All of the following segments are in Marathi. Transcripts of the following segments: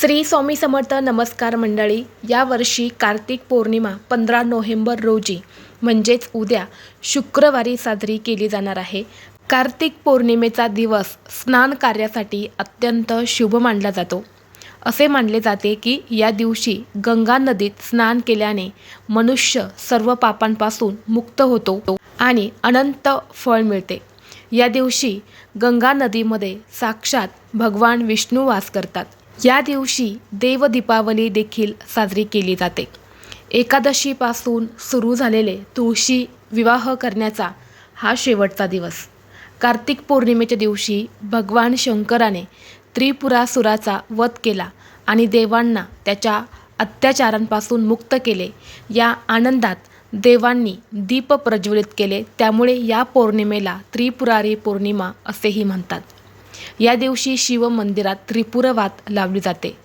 श्री स्वामी समर्थ नमस्कार मंडळी यावर्षी कार्तिक पौर्णिमा पंधरा नोव्हेंबर रोजी म्हणजेच उद्या शुक्रवारी साजरी केली जाणार आहे. कार्तिक पौर्णिमेचा दिवस स्नान कार्यासाठी अत्यंत शुभ मानला जातो. असे मानले जाते की या दिवशी गंगा नदीत स्नान केल्याने मनुष्य सर्व पापांपासून मुक्त होतो आणि अनंत फळ मिळते. या दिवशी गंगा नदीमध्ये साक्षात भगवान विष्णू वास करतात. या दिवशी देव दीपावली देखील साजरी केली जाते. एकादशीपासून सुरू झालेले तुळशी विवाह करण्याचा हा शेवटचा दिवस. कार्तिक पौर्णिमेच्या दिवशी भगवान शंकराने त्रिपुरासुराचा वध केला आणि देवांना त्याच्या अत्याचारांपासून मुक्त केले. या आनंदात देवांनी दीप प्रज्वलित केले. त्यामुळे या पौर्णिमेला त्रिपुरारी पौर्णिमा असेही म्हणतात. या दिवशी शिव मंदिरात त्रिपुरवात लावली जाते.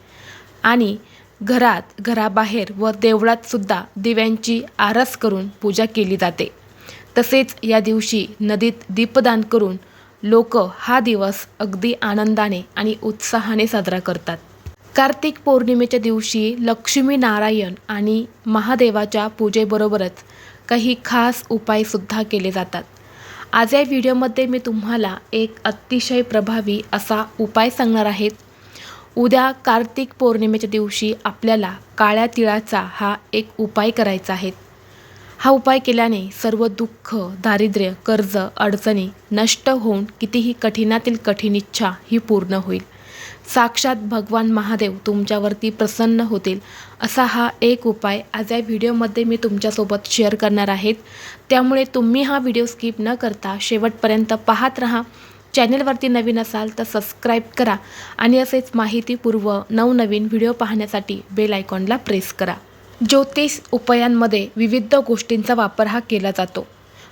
आणि घरात घराबाहेर व देवळात सुद्धा दिव्यांची आरस करून पूजा केली जाते. तसेच या दिवशी नदीत दीपदान करून लोक हा दिवस अगदी आनंदाने आणि उत्साहाने साजरा करतात. कार्तिक पौर्णिमेच्या दिवशी लक्ष्मीनारायण आणि महादेवाच्या पूजेबरोबरच काही खास उपायसुद्धा केले जातात. आज या व्हिडिओमध्ये मी तुम्हाला एक अतिशय प्रभावी असा उपाय सांगणार आहेत उद्या कार्तिक पौर्णिमेच्या दिवशी आपल्याला काळ्या तिळाचा हा एक उपाय करायचा आहे. हा उपाय केल्याने सर्व दुःख दारिद्र्य कर्ज अडचणी नष्ट होऊन कितीही कठीणातील कठीण इच्छा ही पूर्ण होईल. साक्षात भगवान महादेव तुमच्यावरती प्रसन्न होतील. असा हा एक उपाय. आज या व्हिडिओमध्ये मी तुमच्यासोबत शेअर करणार आहेत. त्यामुळे तुम्ही हा व्हिडिओ स्किप न करता शेवटपर्यंत पाहत राहा. चॅनेलवरती नवीन असाल तर सबस्क्राईब करा आणि असेच माहितीपूर्व नवनवीन व्हिडिओ पाहण्यासाठी बेल आयकॉनला प्रेस करा. ज्योतिष उपायांमध्ये विविध गोष्टींचा वापर हा केला जातो.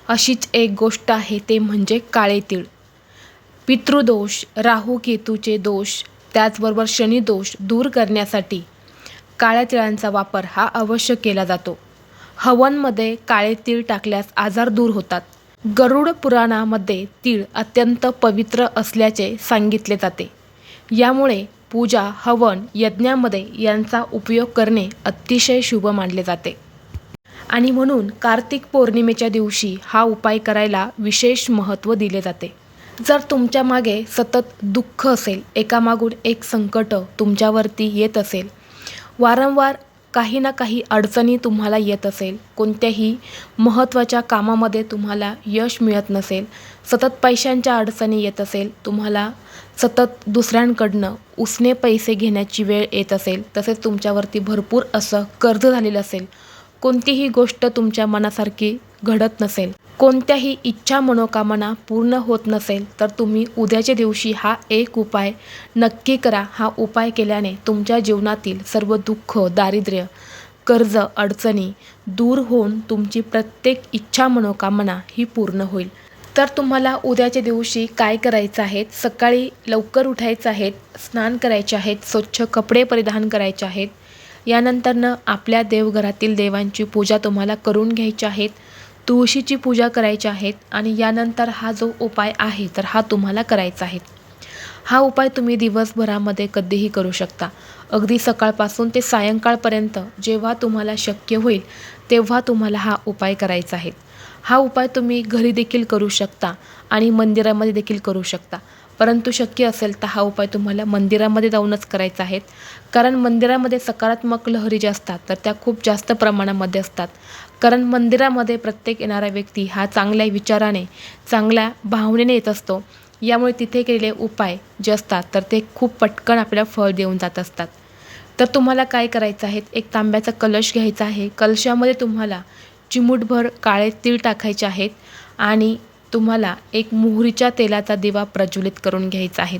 अशीच एक गोष्ट आहे ते म्हणजे काळे तीळ. पितृदोष राहू केतूचे दोष त्याचबरोबर शनिदोष दूर करण्यासाठी काळ्या तिळांचा वापर हा अवश्य केला जातो. हवनमध्ये काळे तीळ टाकल्यास आजार दूर होतात. गरुड पुराणामध्ये तीळ अत्यंत पवित्र असल्याचे सांगितले जाते. यामुळे पूजा हवन यज्ञामध्ये यांचा उपयोग करणे अतिशय शुभ मानले जाते. आणि म्हणून कार्तिक पौर्णिमेच्या दिवशी हा उपाय करायला विशेष महत्त्व दिले जाते. जर तुमच्या मागे सतत दुःख असेल एकामागून एक संकट तुमच्यावरती येत असेल वारंवार काही ना काही अडचणी तुम्हाला येत असेल कोणत्याही महत्त्वाच्या कामामध्ये तुम्हाला यश मिळत नसेल सतत पैशांच्या अडचणी येत असेल तुम्हाला सतत दुसऱ्यांकडनं उसने पैसे घेण्याची वेळ येत असेल तसेच तुमच्यावरती भरपूर असं कर्ज झालेलं असेल कोणतीही गोष्ट तुमच्या मनासारखी घडत नसेल. कोणत्याही इच्छा मनोकामना पूर्ण होत नसेल तर तुम्ही उद्याच्या दिवशी हा एक उपाय नक्की करा. हा उपाय केल्याने तुमच्या जीवनातील सर्व दुःख दारिद्र्य कर्ज अडचणी दूर होऊन तुमची प्रत्येक इच्छा मनोकामना ही पूर्ण होईल. तर तुम्हाला उद्याच्या दिवशी काय करायचं आहे? सकाळी लवकर उठायचं आहे स्नान करायचे आहेत स्वच्छ कपडे परिधान करायचे आहेत. यानंतरनं आपल्या देवघरातील देवांची पूजा तुम्हाला करून घ्यायची आहेत तुळशीची पूजा करायची आहेत आणि यानंतर हा जो उपाय आहे तर हा तुम्हाला करायचा आहे. हा उपाय तुम्ही दिवसभरामध्ये कधीही करू शकता. अगदी सकाळपासून ते सायंकाळपर्यंत जेव्हा तुम्हाला शक्य होईल तेव्हा तुम्हाला हा उपाय करायचा आहे. हा उपाय तुम्ही घरी देखील करू शकता आणि मंदिरामध्ये देखील करू शकता. परंतु शक्य असेल तर हा उपाय तुम्हाला मंदिरामध्ये जाऊनच करायचा आहे. कारण मंदिरामध्ये सकारात्मक लहरी ज्या असतात तर त्या खूप जास्त प्रमाणामध्ये असतात. कारण मंदिरामध्ये प्रत्येक येणारा व्यक्ती हा चांगल्या विचाराने चांगल्या भावनेने येत असतो. यामुळे तिथे केलेले उपाय जे असतात तर ते खूप पटकन आपल्याला फळ देऊन जात असतात. तर तुम्हाला काय करायचं आहे? एक तांब्याचा कलश घ्यायचा आहे. कलशामध्ये तुम्हाला चिमूटभर काळे तीळ टाकायचे आहेत आणि तुम्हाला एक मोहरीच्या तेलाचा दिवा प्रज्वलित करून घ्यायचा आहे.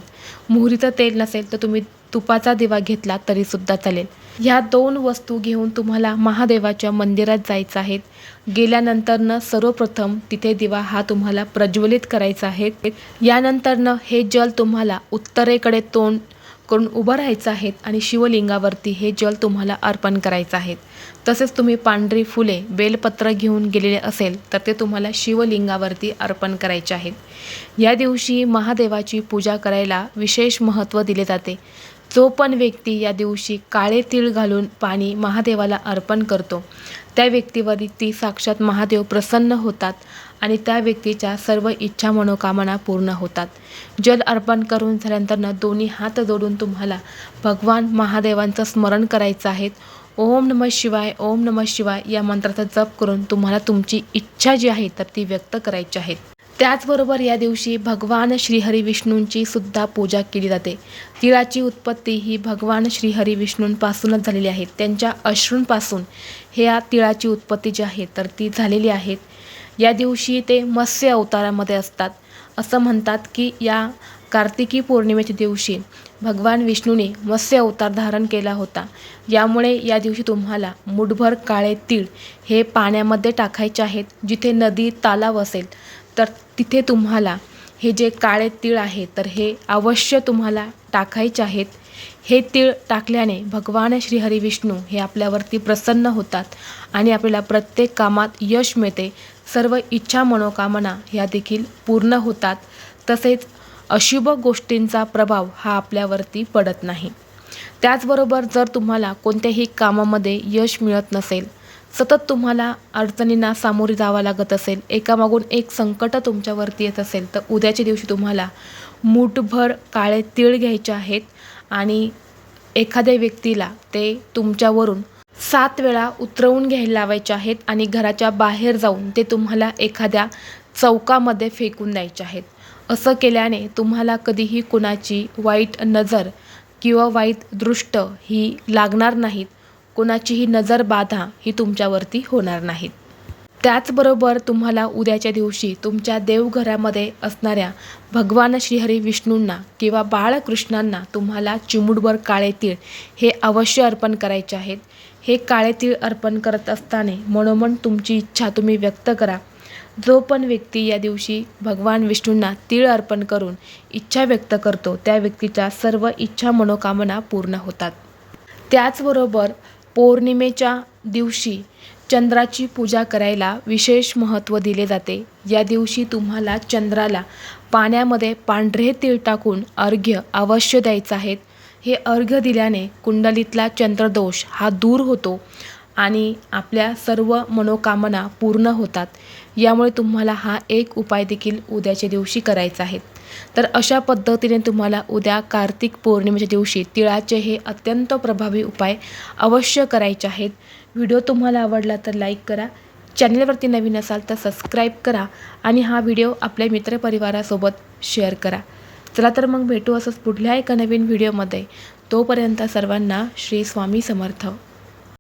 मोहरीचं तेल नसेल तर तुम्ही तुपाचा दिवा घेतला तरीसुद्धा चालेल. ह्या दोन वस्तू घेऊन तुम्हाला महादेवाच्या मंदिरात जायचं आहे. गेल्यानंतरनं सर्वप्रथम तिथे दिवा हा तुम्हाला प्रज्वलित करायचा आहे. यानंतरनं हे जल तुम्हाला उत्तरेकडे तोंड करून उभं राहायचं आहे आणि शिवलिंगावरती हे जल तुम्हाला अर्पण करायचं आहे. तसेच तुम्ही पांढरी फुले बेलपत्र घेऊन गेलेले असेल तर ते तुम्हाला शिवलिंगावरती अर्पण करायचे आहेत या दिवशी महादेवाची पूजा करायला विशेष महत्त्व दिले जाते. जो पण व्यक्ती या दिवशी काळे तीळ घालून पाणी महादेवाला अर्पण करतो त्या व्यक्तीवरती साक्षात महादेव प्रसन्न होतात आणि त्या व्यक्तीच्या सर्व इच्छा मनोकामना पूर्ण होतात. जल अर्पण करून झाल्यानंतर दोन्ही हात जोडून तुम्हाला भगवान महादेवांचं स्मरण करायचं आहे. ओम नम शिवाय ओम नम शिवाय या मंत्राचा जप करून तुम्हाला तुमची इच्छा जी आहे तर ती व्यक्त करायची आहे. त्याचबरोबर या दिवशी भगवान श्रीहरी विष्णूंची सुद्धा पूजा केली जाते. तिळाची उत्पत्ती ही भगवान श्रीहरी विष्णूंपासूनच झालेली आहे. त्यांच्या अश्रूंपासून ह्या तिळाची उत्पत्ती जी आहे तर ती झालेली आहे. या दिवशी ते मत्स्य अवतारामध्ये असतात. असं म्हणतात की या कार्तिकी पौर्णिमेच्या दिवशी भगवान विष्णूने मत्स्य अवतार धारण केला होता. यामुळे या दिवशी तुम्हाला मुठभर काळे तीळ हे पाण्यामध्ये टाकायचे आहेत जिथे नदी तालाव असेल तर तिथे तुम्हाला हे जे काळे तीळ आहे तर हे अवश्य तुम्हाला टाकायचे आहेत. हे तीळ टाकल्याने भगवान श्रीहरी विष्णू हे आपल्यावरती प्रसन्न होतात आणि आपल्याला प्रत्येक कामात यश मिळते. सर्व इच्छा मनोकामना ह्या देखील पूर्ण होतात. तसेच अशुभ गोष्टींचा प्रभाव हा आपल्यावरती पडत नाही. त्याचबरोबर जर तुम्हाला कोणत्याही कामामध्ये यश मिळत नसेल सतत तुम्हाला अडचणींना सामोरे जावं लागत असेल एकामागून एक संकट तुमच्यावरती येत असेल तर उद्याच्या दिवशी तुम्हाला मूठभर काळे तीळ घ्यायचे आहेत आणि एखाद्या व्यक्तीला ते तुमच्यावरून सात वेळा उतरवून घ्यायला लावायचे आहेत आणि घराच्या बाहेर जाऊन ते तुम्हाला एखाद्या चौकामध्ये फेकून द्यायचे आहेत. असं केल्याने तुम्हाला कधीही कुणाची वाईट नजर किंवा वाईट दृष्ट ही लागणार नाहीत. कोणाचीही नजर बाधा ही तुमच्यावरती होणार नाहीत. त्याचबरोबर तुम्हाला उद्याच्या दिवशी तुमच्या देवघरामध्ये असणाऱ्या भगवान श्रीहरी विष्णूंना किंवा बाळकृष्णांना तुम्हाला चिमुडभर काळे तीळ हे अवश्य अर्पण करायचे आहेत. हे काळे तीळ अर्पण करत असताना मनोमन तुमची इच्छा तुम्ही व्यक्त करा. जो पण व्यक्ती या दिवशी भगवान विष्णूंना तीळ अर्पण करून इच्छा व्यक्त करतो त्या व्यक्तीच्या सर्व इच्छा मनोकामना पूर्ण होतात. त्याचबरोबर पौर्णिमेच्या दिवशी चंद्राची पूजा करायला विशेष महत्त्व दिले जाते. या दिवशी तुम्हाला चंद्राला पाण्यामध्ये पांढरे तीळ टाकून अर्घ्य अवश्य द्यायचं आहेत हे अर्घ्य दिल्याने कुंडलीतला चंद्रदोष हा दूर होतो आणि आपल्या सर्व मनोकामना पूर्ण होतात. यामुळे तुम्हाला हा एक उपाय देखील उद्याच्या दिवशी करायचा आहे. तर अशा पद्धतीने तुम्हाला उद्या कार्तिक पौर्णिमेच्या दिवशी तिळाचे हे अत्यंत प्रभावी उपाय अवश्य करायचे आहेत. व्हिडिओ तुम्हाला आवडला तर लाईक करा. चॅनलवरती नवीन असाल तर सबस्क्राईब करा आणि हा व्हिडिओ आपल्या मित्रपरिवारासोबत शेअर करा. चला तर मग भेटू असंच पुढल्या एका नवीन व्हिडिओमध्ये. तोपर्यंत सर्वांना श्री स्वामी समर्थ.